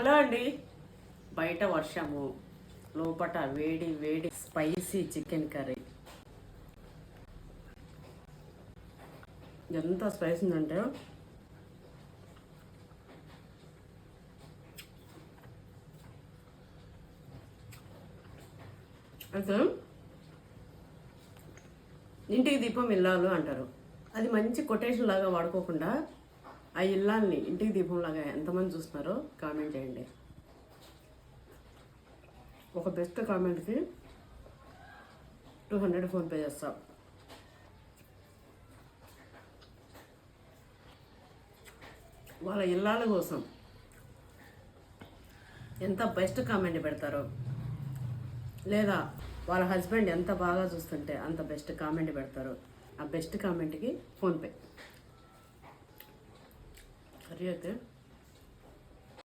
Hello అండి. బయట వర్షము లోపట వేడి వేడి స్పైసీ చికెన్ కర్రీ. ఎంత స్పైసీ ఉందంటే? అయితే ఇంటికి దీపం ఇల్లాలు అంటారు. అది మంచి కొటేషన్ లాగా వాడుకోకుండా ఆ ఇల్లాల్ని ఇంటికి దీపంలాగా ఎంతమంది చూస్తున్నారో కామెంట్ చేయండి. ఒక బెస్ట్ కామెంట్కి టూ హండ్రెడ్ ఫోన్పే చేస్తాం. వాళ్ళ ఇల్లాల కోసం ఎంత బెస్ట్ కామెంట్ పెడతారో లేదా వాళ్ళ హస్బెండ్ ఎంత బాగా చూస్తుంటే అంత బెస్ట్ కామెంట్ పెడతారో ఆ బెస్ట్ కామెంట్కి ఫోన్పే 자료들